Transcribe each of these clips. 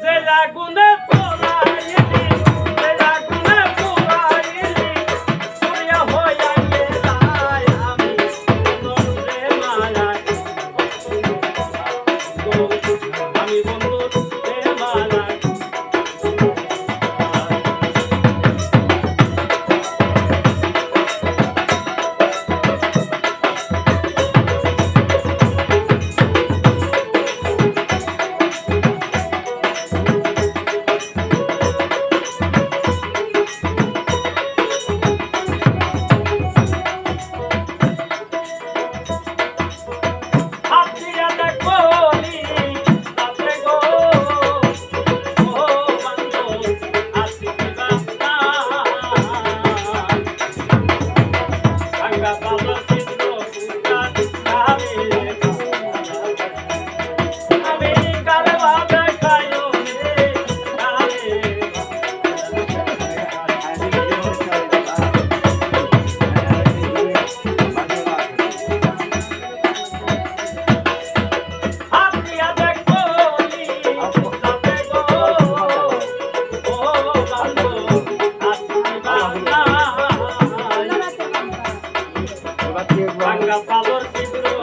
সে আগুন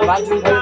বাদ দিয়ে না।